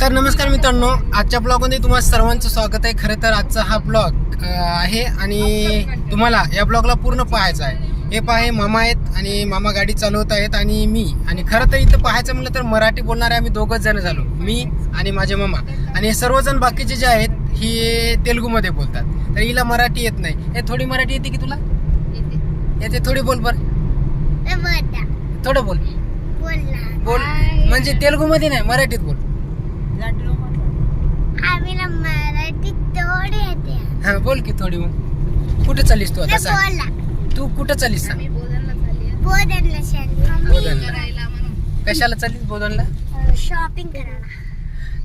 तर नमस्कार मित्रांनो आजच्या ब्लॉगमध्ये तुम्हा सर्वांचं स्वागत आहे. खरं तर आजचा हा ब्लॉग आहे आणि तुम्हाला या ब्लॉगला पूर्ण पाहायचा आहे. हे पहा मामा आहेत आणि मामा गाडी चालवत आहेत आणि मी. आणि खरं तर इथं पाहायचं म्हटलं तर मराठी बोलणारे आम्ही दोघंच जण झालो. मी आणि माझे मामा. आणि हे सर्वजण बाकीचे जे आहेत ही तेलुगूमध्ये बोलतात. तर हिला मराठी येत नाही. हे थोडी मराठी येते की तुला? येते थोडी बोल बरं. थोडं बोल. बोल म्हणजे तेलुगूमध्ये नाही मराठीत बोल. आम्हाला मराठी थोडी येते. हा बोल की थोडी मग. कुठे चाललीस तू आता सांग. बोला. तू कुठं चाललीस सांग. बोधनला बोधनला. कशाला चाललीस बोधनला? शॉपिंग करायला.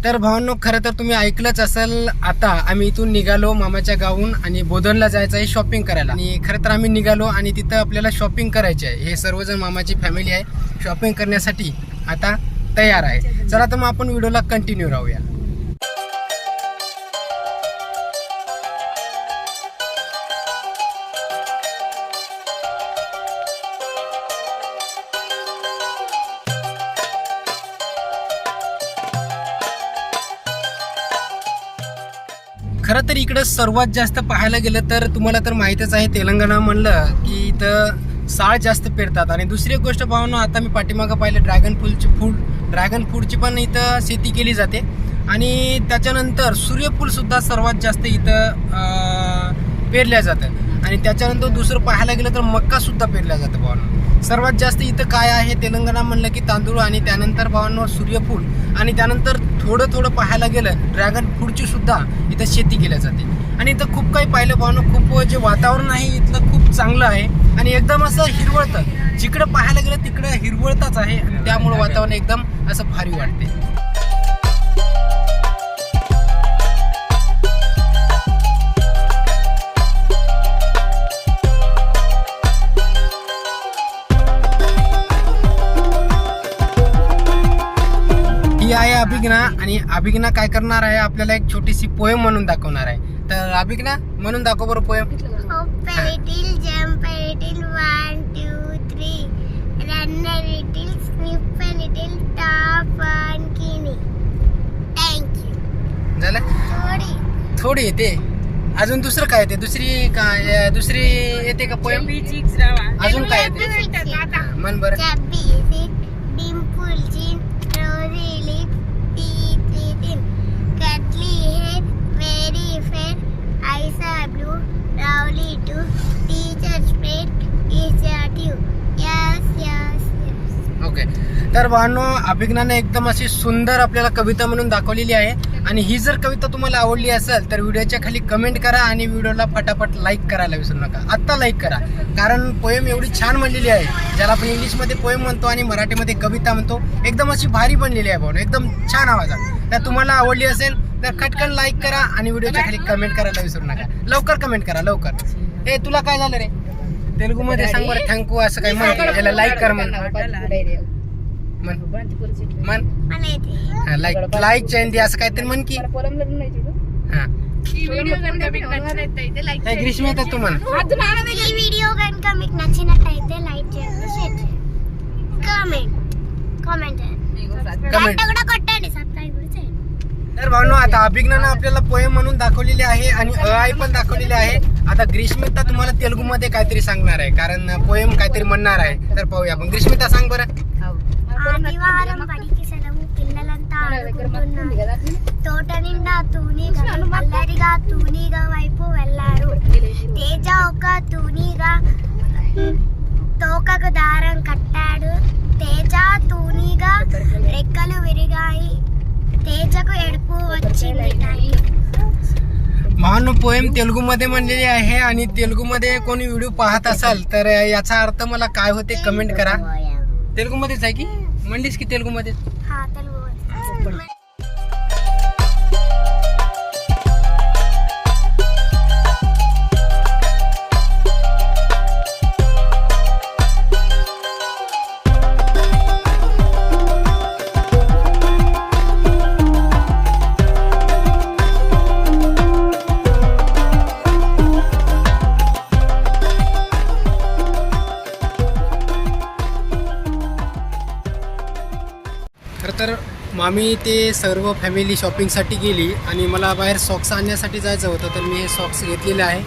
तर भावांनो खरं तर तुम्ही ऐकलंच असेल आता आम्ही इथून निघालो मामाच्या गावून आणि बोधनला जायचं आहे शॉपिंग करायला. आणि खरं तर आम्ही निघालो आणि तिथं आपल्याला शॉपिंग करायची आहे हे सर्वजण मामाची फॅमिली आहे. शॉपिंग करण्यासाठी आता तयार आहे. चला तर मग आपण व्हिडिओला कंटिन्यू राहूया. खरं तर इकडं सर्वात जास्त पाहायला गेलं तर तुम्हाला तर माहीतच आहे तेलंगणा म्हणलं की इथं साळ जास्त पेरतात. आणि दुसरी एक गोष्ट पाहून आता मी पाठीमागं पाहिलं ड्रॅगन फुलची फूड ड्रॅगन फूडची पण इथं शेती केली जाते. आणि त्याच्यानंतर सूर्यफूलसुद्धा सर्वात जास्त इथं पेरल्या जातं. आणि त्याच्यानंतर दुसरं पाहायला गेलं तर मक्कासुद्धा पेरल्या जातं भावांनो सर्वात जास्त इथं काय आहे तेलंगणा म्हणलं की तांदूळ आणि त्यानंतर भावांनो सूर्यफूल. आणि त्यानंतर थोडं थोडं पाहायला गेलं ड्रॅगन फूडची सुद्धा इथं शेती केल्या जाते. आणि इथं खूप काही पाहिलं भावांनो खूप जे वातावरण आहे इथलं खूप चांगलं आहे. आणि एकदम असं हिरवळतं. जिकडं पाहायला गेलं तिकडं हिरवळताच आहे. आणि त्यामुळं वातावरण एकदम असं भारी वाटते अभिज्ञा अभिज्ञा काय करणार आहे? आपल्याला एक छोटीशी पोयम म्हणून दाखवणार आहे. तर अभिज्ञा म्हणून दाखव बरं पोयम kidney. Thank you. झालं? थोडी. थोडी येते. अजून दुसरं काय येते? दुसरी काय दुसरी येते का पोयम अजून काय येते? मन बरं. Lovely too, teacher's pet, is that you? Yes, yes, yes. Okay तर भानो अभिज्ञाने एकदम अशी सुंदर आपल्याला कविता म्हणून दाखवलेली आहे. आणि ही जर कविता तुम्हाला आवडली असेल तर व्हिडिओच्या खाली कमेंट करा आणि व्हिडिओला फटाफट लाईक करायला विसरू नका. आत्ता लाईक करा. कारण पोएम एवढी छान बनलेली आहे ज्याला आपण इंग्लिशमध्ये पोएम म्हणतो आणि मराठीमध्ये कविता म्हणतो. एकदम अशी भारी बनलेली आहे भाऊ एकदम छान आवाजात तर तुम्हाला आवडली असेल खटकन लाईक करा आणि व्हिडिओच्या खाली कमेंट करायला विसरू नका. लवकर कमेंट करा लवकर. ए तुला काय झालं रे? तेलुगू मध्ये सांग बरं थँक्यू असं काय म्हणतो त्याला लाईक कर म्हण. म्हण. लाईक लाईक दे असं काहीतरी म्हण की. ग्रीष्म येतात तू म्हण. व्हिडिओ कमेंट कमेंट कमेंट तर भावनो आता अभिज्ञानं आपल्याला पोएम म्हणून दाखवलेली आहे आणि अ आई पण दाखवलेली आहे आता ग्रीष्मिता तुम्हाला तेलुगूमध्ये काहीतरी सांगणार आहे कारण पोएम काहीतरी म्हणणार आहे तर पाहूया आपण ग्रीष्मिता सांग बरं ఆదివారం బడికి సెలవు పిల్లలంతా ఆడుకుంటున్నారు తోట నిండా తూనీగా అల్లరిగా తూనీగా వైపు వెళ్ళారు తేజ ఒక తూనీగా తోకకు దారం కట్టాడు తేజ తూనీగా రెక్కలు విరిగాయి తేజకు ఎడుపు వచ్చింది भावांनो पोएम तेलुगूमध्ये म्हणलेली आहे आणि तेलुगूमध्ये कोणी व्हिडिओ पाहत असाल तर याचा अर्थ मला काय होते कमेंट करा तेलुगूमध्येच आहे की म्हणलीस की तेलुगूमध्ये हा తెలుగు मामी आम्ही ते सर्व फॅमिली शॉपिंगसाठी गेली आणि मला बाहेर सॉक्स आणण्यासाठी जायचं होतं तर मी हे सॉक्स घेतलेले आहे.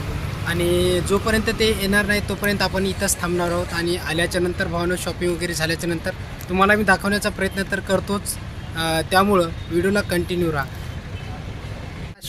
आणि जोपर्यंत ते येणार नाही तोपर्यंत आपण इथंच थांबणार आहोत आणि आल्याच्यानंतर भावनं शॉपिंग वगैरे झाल्याच्यानंतर तुम्हाला मी दाखवण्याचा प्रयत्न तर करतोच. त्यामुळं व्हिडिओला कंटिन्यू राहा.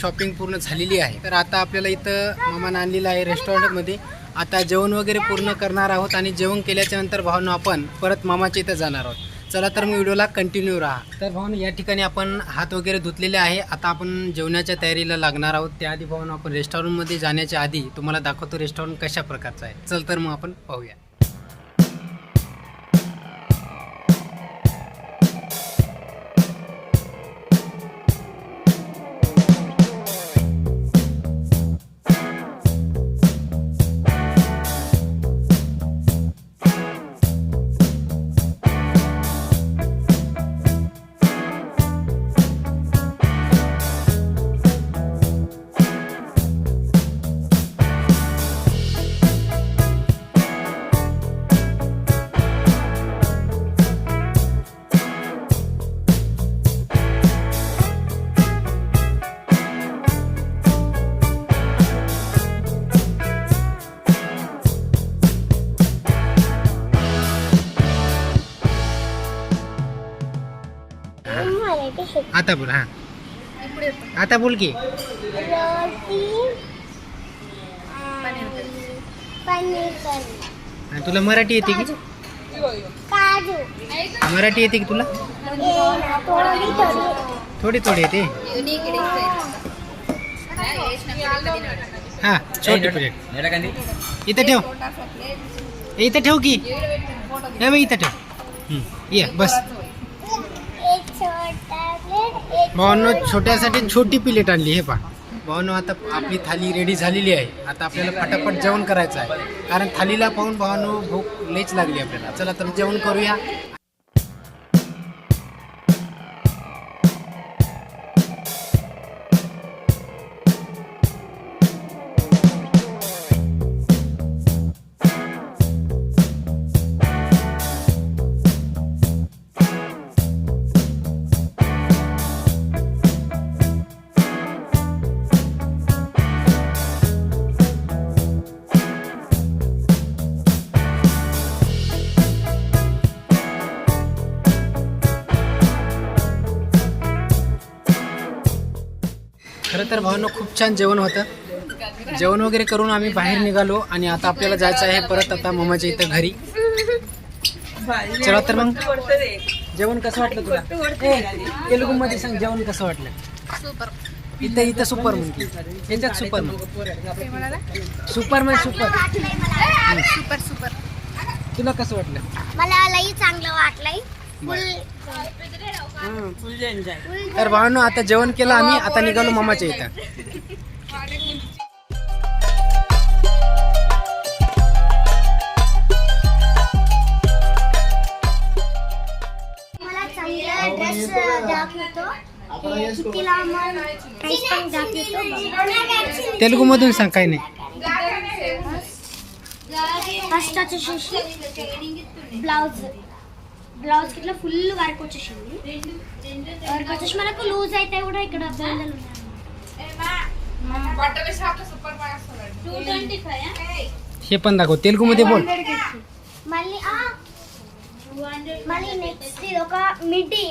शॉपिंग पूर्ण झालेली आहे. तर आता आपल्याला इथं मामानं आणलेलं आहे रेस्टॉरंटमध्ये आता जेवण वगैरे पूर्ण करणार आहोत आणि जेवण केल्याच्यानंतर भावनं आपण परत मामाच्या इथं जाणार आहोत. चला तर मग व्हिडिओला कंटिन्यू राहा. तर भाऊन या ठिकाणी आपण हात वगैरे धुतलेले आहे. आता आपण जेवणाच्या तयारीला लागणार आहोत. त्याआधी भाऊन आपण रेस्टॉरंटमध्ये जाण्याच्या आधी तुम्हाला दाखवतो रेस्टॉरंट कशा प्रकारचं आहे. चल तर मग आपण पाहूया. आता बोल हां. आता बोल की. रोटी पनीर करी. हां, तुला मराठी येते की? काजू. मराठी येते की तुला? थोडी थोडी. थोडी थोडी येते. हां छोटी प्लेट इथं ठेव. इथं ठेव की. हे इथं ठेव. हं, ये बस एक छोटा प्लेट एक भावांनो छोट्यासाठी छोटी प्लेट आणली हे पहा. भावांनो आता आपली थाली रेडी झालेली आहे. आता आपल्याला पटापट जेवण करायचं आहे. कारण थालीला पाहून भावांनो भूक लेच लागली आपल्याला. चला तर जेवण करूया. खरं तर भावांनो खूप छान जेवण होतं. जेवण वगैरे करून आम्ही बाहेर निघालो आणि आता आपल्याला जायचं आहे परत आता मम्माच्या इथं घरी. चला तर मग जेवण कसं वाटलं तुला? तेलुगू मध्ये सांग जेवण कसं वाटलं? इथं इथं सुपर म्हणते याच्यात सुपर म्हण. सुपर म्हण सुपर. Super super. तुला कसं वाटलं? मला लई चांगलं वाटलंय. तर भावांनो आता जेवण केलं आम्ही आता निघालो मामाच्या इथं. तेलुगू मधून सांग काही नाही. कष्टाचं బ్లౌజ్కి ఇట్లా ఫుల్ వర్క్ వచ్చేసింది. వర్క్ వచ్చేసి మనకు లూజ్ అయితే కూడా ఇక్కడ బ్లౌజ్లు చెప్పండి చెప్పందాకో తెలుగు మధ్య మళ్ళీ మళ్ళీ నెక్స్ట్ ఇది ఒక మిడ్డీ